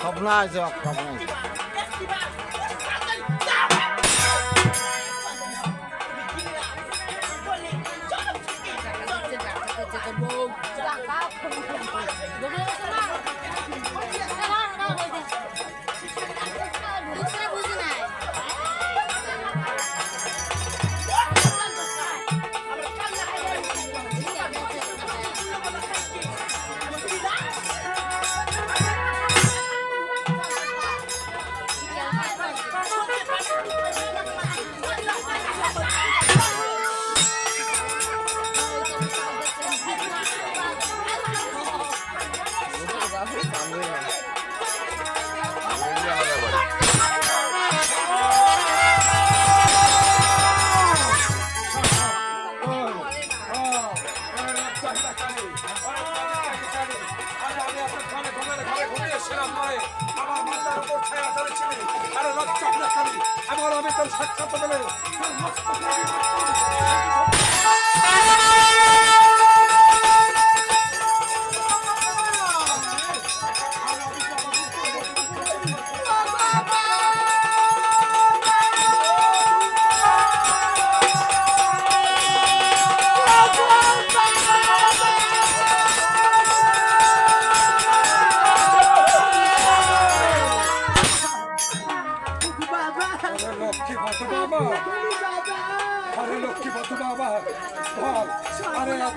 পাবনা আছে পাবনা আছে আমার Yeah.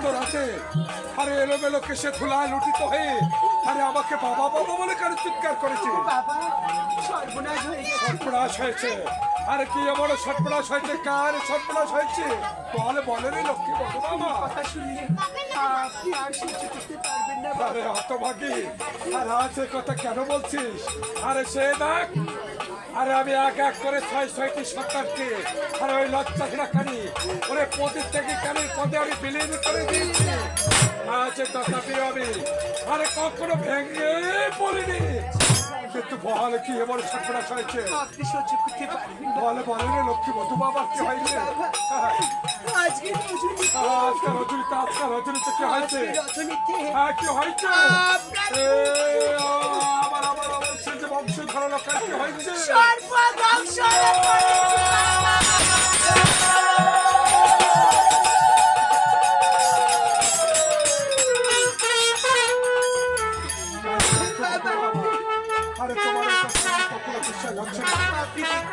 এত রাতে আরে এলোমেলো কেসে ধুলায় লুটিত হয়ে আরে আমাকে বাবা বাবা বলে কেন চিৎকার করেছে। সর্বনাশ হয়ে হয়েছে। আরে কি এমন সর্বনাশ হয়েছে কার সর্বনাশ হয়েছে? বলে বলে রে লক্ষ্মী বাবা কথা শুনলে আপনি আর সহ্য করতে পারবেন না আরে হতভাগী আর আজ কথা কেন বলছিস? আরে সে দেখ আরে আমি এক এক করে ছয় ছয়টি সন্তানকে আর ওই লজ্জা ঘিরাকানি ওরে পদের থেকে কেন পদে আমি বিলীন করে দিয়েছি? আজ তথাপি আমি আরে কখনো ভেঙে পড়িনি। কিন্তু বল কি এবার সর্বনাশ হয়েছে? আপনি সহ্য করতে পারবেন না। বলে বলে রে লক্ষ্মী বধু বাবা কি হয়েছে? আজকে রজনী কি হয়েছে? রজনীতে হ্যাঁ কি হয়েছে? আপনার- বংশ ধরানো কার কি হয়েছে সর্বধ্বংস আরে তোমার এই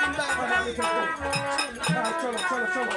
কথা আমার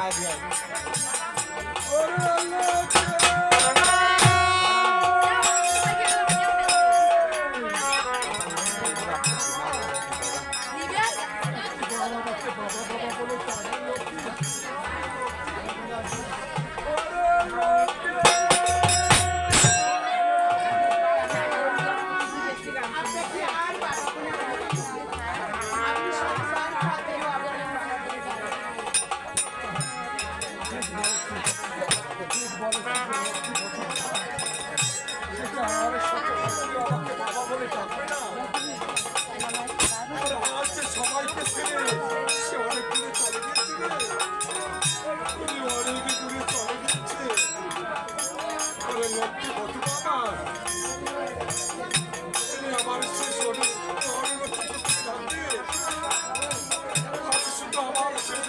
ওরে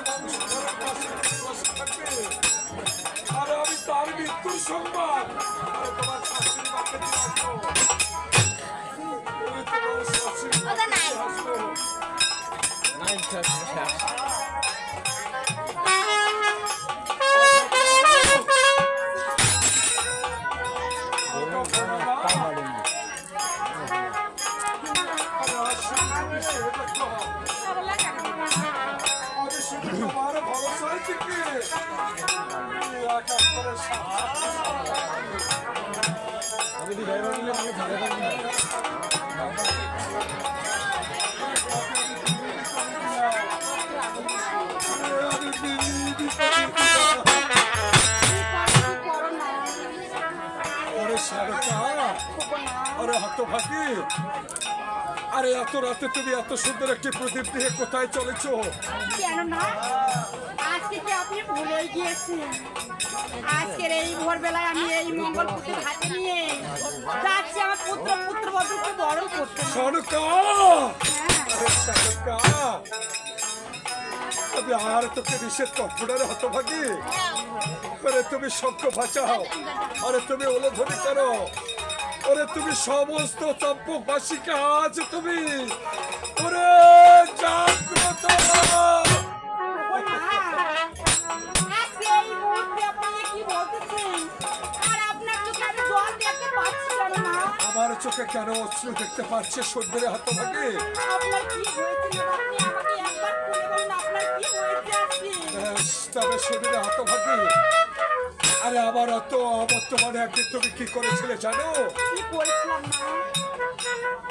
থাকবে। আর আমি তার মৃত্যুর সংবাদ আরে হতভাগী। আরে এত রাতে তুমি এত সুন্দর একটি প্রদীপ নিয়ে কোথায় চলেছো? কেন না আজকে আপনি ভুলে গিয়েছেন। আজকের এই ভোরবেলায় আমি এই মঙ্গল পুতুল হাতে নিয়ে যাচ্ছি। আমার পুত্র পুত্র বধূকে বরণ করতে। হ্যাঁ আরে তোকে নিষেধ আরে তুমি শঙ্খ বাঁচাও। আরে তুমি করো। তুমি সমস্ত চম্পকবাসীকে আজ তুমি ওরে জাগ্রত আমার চোখে কেন অশ্রু দেখতে পাচ্ছে? সন্ধ্যে হাত আপনার কি হয়েছিল? আপনি আমাকে একবার খুলে বলুন আপনার কি হয়েছে আজকে? তবে শরীরে হতভাগী আরে আমার অত বর্তমানে একদিন তুমি কি করেছিলে জানো?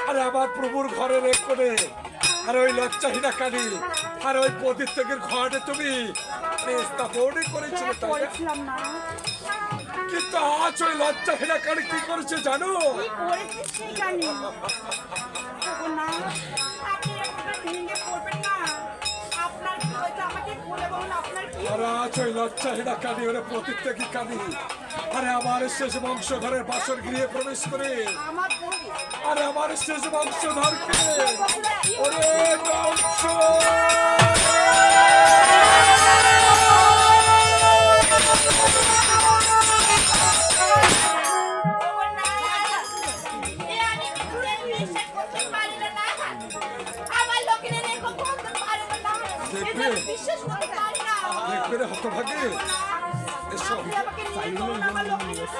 আরে আমার প্রভুর ঘরের এক কোণে আর ওই লজ্জাহীনা কালী আর ওই প্রদীপ থেকে ঘরে তুমি আরে স্থাপনই করেছিলে তাই কিন্তু আজ ওই লজ্জাহীনা কালী কি করেছে জানো? কি করেছি জানি। আর আজ ওই ওরে কালী আরে আমার শেষ বংশধরের বাসর গৃহে প্রবেশ করে। আরে আমার শেষ বংশধরকে। ওরে বংশ।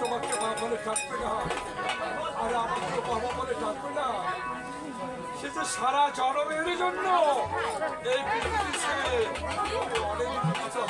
তোমাকে মা বলে ডাকবে না। আর আমাকে বাবা বলে ডাকবে না। সে যে সারা জনমের জন্য এই পৃথিবী অনেক কথা